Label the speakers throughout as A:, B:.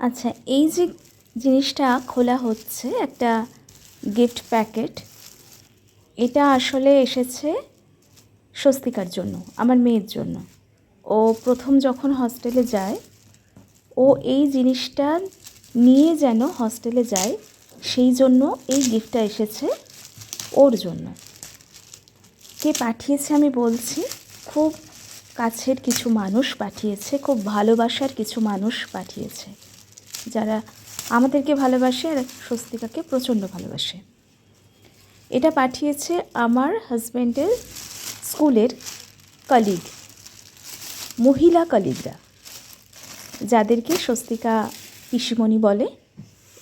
A: আচ্ছা এই যে জিনিসটা খোলা হচ্ছে, একটা গিফট প্যাকেট এটা আসলে এসেছে স্বস্তিকার জন্য, আমার মেয়ের জন্য। ও প্রথম যখন হস্টেলে যায়, ও এই জিনিসটা নিয়ে যেন হস্টেলে যায়, সেই জন্য এই গিফটটা এসেছে ওর জন্য। কে পাঠিয়েছে আমি বলছি, খুব কাছের কিছু মানুষ পাঠিয়েছে, খুব ভালোবাসার কিছু মানুষ পাঠিয়েছে। যারা আমাদেরকে ভালোবাসে, আর স্বস্তিকাকে প্রচণ্ড ভালোবাসে। এটা পাঠিয়েছে আমার হাজব্যান্ডের স্কুলের কলিগ মহিলা কলিগরা যাদেরকে স্বস্তিকা পিসিমণি বলে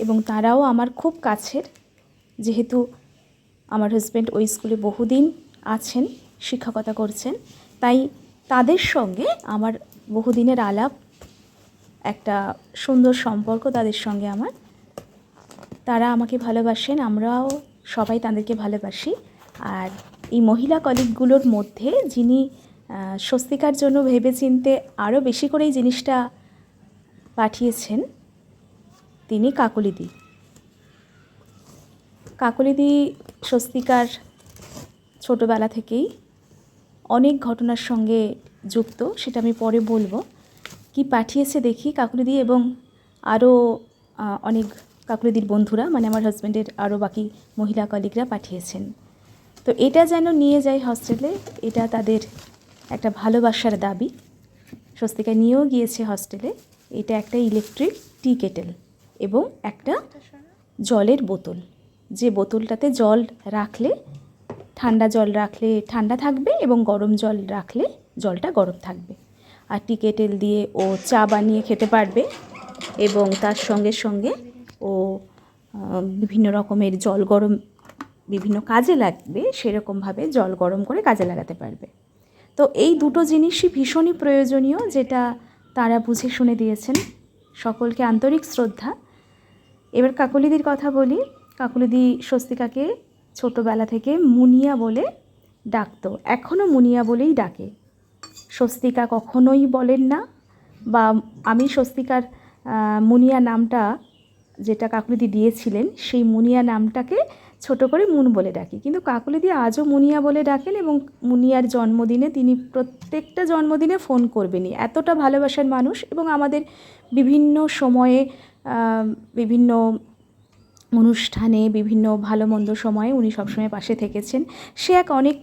A: এবং তারাও আমার খুব কাছের। যেহেতু আমার হাজব্যান্ড ওই স্কুলে বহুদিন আছেন, শিক্ষকতা করছেন, তাই তাদের সঙ্গে আমার বহুদিনের আলাপ একটা সুন্দর সম্পর্ক তাদের সঙ্গে আমার। তারা আমাকে ভালোবাসেন, আমরাও সবাই তাদেরকে ভালোবাসি। আর এই মহিলা কলিগগুলোর মধ্যে যিনি স্বস্তিকার জন্য ভেবেচিন্তে আরও বেশি করে এই জিনিসটা পাঠিয়েছেন, তিনি কাকলিদি। কাকলিদি স্বস্তিকার ছোটোবেলা থেকেই অনেক ঘটনার সঙ্গে যুক্ত, সেটা আমি পরে বলব। কি পাঠিয়েছে দেখি কাকুরিদি এবং আরও অনেক কাকুলিদির বন্ধুরা মানে আমার হাজব্যান্ডের আরও বাকি মহিলা কলিগরা পাঠিয়েছেন। তো এটা যেন নিয়ে যায় হস্টেলে এটা তাদের একটা ভালোবাসার দাবি। স্বস্তিকা নিয়েও গিয়েছে হস্টেলে এটা একটা ইলেকট্রিক টি কেটেল এবং একটা জলের বোতল। যে বোতলটাতে জল রাখলে, ঠান্ডা জল রাখলে ঠান্ডা থাকবে এবং গরম জল রাখলে জলটা গরম থাকবে। আর টি কেটেল দিয়ে ও চা বানিয়ে খেতে পারবে এবং তার সঙ্গে সঙ্গে ও বিভিন্ন রকমের জল গরম, বিভিন্ন কাজে লাগবে, সেরকমভাবে জল গরম করে কাজে লাগাতে পারবে। তো এই দুটো জিনিসই ভীষণই প্রয়োজনীয়, যেটা তারা বুঝে শুনে দিয়েছেন। সকলকে আন্তরিক শ্রদ্ধা। এবার কাকলিদির কথা বলি। কাকলিদি স্বস্তিকাকে ছোটোবেলা থেকে মুনিয়া বলে ডাকতো। এখনও মুনিয়া বলেই ডাকে। স্বস্তিকা কখনোই বলেন না বা আমি স্বস্তিকার মুনিয়া নামটা যেটা কাকুলিদি দিয়েছিলেন, সেই মুনিয়া নামটাকে ছোট করে মুন বলে ডাকি। কিন্তু কাকুলিদি আজও মুনিয়া বলে ডাকেন এবং মুনিয়ার জন্মদিনে তিনি প্রত্যেকটা জন্মদিনে ফোন করবেনই। এতটা ভালোবাসার মানুষ এবং আমাদের বিভিন্ন সময়ে বিভিন্ন অনুষ্ঠানে বিভিন্ন ভালো মন্দ সময়ে উনি সবসময় পাশে থেকেছেন। সে এক অনেক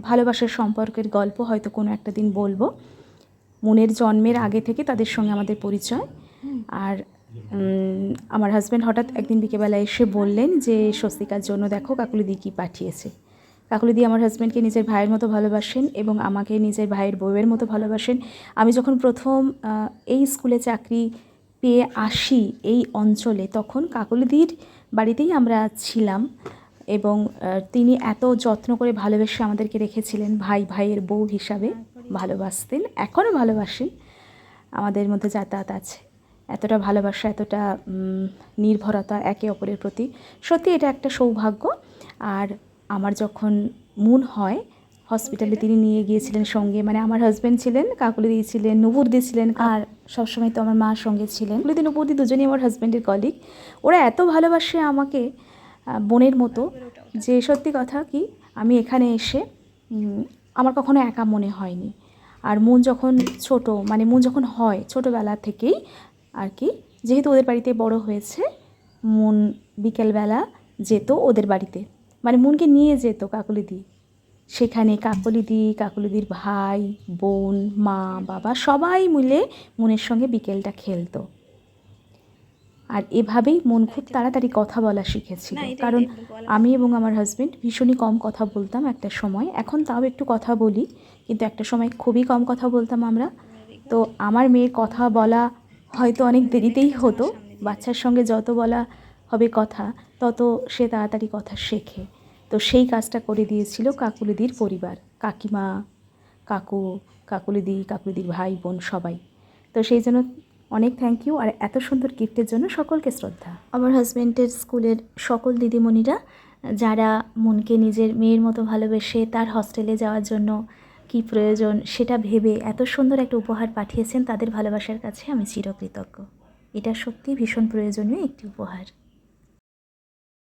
A: ভালোবাসার সম্পর্কের গল্প হয়তো কোনো একটা দিন বলব। মনের জন্মের আগে থেকে তাদের সঙ্গে আমাদের পরিচয়। আর আমার হাজব্যান্ড হঠাৎ একদিন বিকেবেলা এসে বললেন যে স্বস্তিকার জন্য দেখো কাকুলিদি কী পাঠিয়েছে। কাকুলিদি আমার হাজব্যান্ডকে নিজের ভাইয়ের মতো ভালোবাসেন এবং আমাকে নিজের ভাইয়ের বউয়ের মতো ভালোবাসেন। আমি যখন প্রথম এই স্কুলে চাকরি পেয়ে আসি এই অঞ্চলে। তখন কাকলিদির বাড়িতেই আমরা ছিলাম এবং তিনি এত যত্ন করে ভালোবেসে আমাদেরকে রেখেছিলেন, ভাই, ভাইয়ের বউ হিসাবে ভালোবাসতেন, এখনও ভালোবাসেন। আমাদের মধ্যে যাতায়াত আছে। এতটা ভালোবাসা, এতটা নির্ভরতা একে অপরের প্রতি। সত্যি এটা একটা সৌভাগ্য। আর আমার যখন মন হয় হসপিটালে তিনি নিয়ে গিয়েছিলেন সঙ্গে। মানে আমার হাজব্যান্ড ছিলেন, কাকুলি দিয়েছিলেন নুপুর দিয়েছিলেন আর সবসময় তো আমার মার সঙ্গে ছিলেন। কুলিদি নুপুর দি দুজনেই আমার হাজব্যান্ডের কলিগ ওরা এত ভালোবাসে আমাকে বোনের মতো যে সত্যি কথা কি, আমি এখানে এসে আমার কখনো একা মনে হয়নি। আর মন যখন ছোট মানে মন যখন হয় ছোটোবেলা থেকেই আর কি, যেহেতু ওদের বাড়িতে বড় হয়েছে, মন বিকেলবেলা যেত ওদের বাড়িতে। মানে মনকে নিয়ে যেত কাকুলিদি সেখানে কাকলিদি কাকলিদির ভাই বোন মা বাবা সবাই মিলে মনের সঙ্গে বিকেলটা খেলতো। আর এভাবেই মন খুব তাড়াতাড়ি কথা বলা শিখেছিল। কারণ আমি এবং আমার হাজবেন্ড ভীষণই কম কথা বলতাম একটা সময়। এখন তাও একটু কথা বলি কিন্তু একটা সময় খুবই কম কথা বলতাম আমরা। তো আমার মেয়ের কথা বলা হয়তো অনেক দেরিতেই হতো। বাচ্চার সঙ্গে যত বলা হবে কথা তত সে তাড়াতাড়ি কথা শেখে। তো সেই কাজটা করে দিয়েছিল কাকুলিদির পরিবার, কাকিমা, কাকু, কাকুলিদি, কাকুলিদির ভাই, বোন, সবাই। তো সেই জন্য অনেক থ্যাংক ইউ আর এত সুন্দর গিফটের জন্য সকলকে শ্রদ্ধা। আমার হাজব্যান্ডের স্কুলের সকল দিদিমণিরা, যারা মনকে নিজের মেয়ের মতো ভালোবেসে তার হস্টেলে যাওয়ার জন্য কি প্রয়োজন সেটা ভেবে এত সুন্দর একটা উপহার পাঠিয়েছেন, তাদের ভালোবাসার কাছে আমি চিরকৃতজ্ঞ। এটা সত্যি ভীষণ প্রয়োজনীয় একটি উপহার।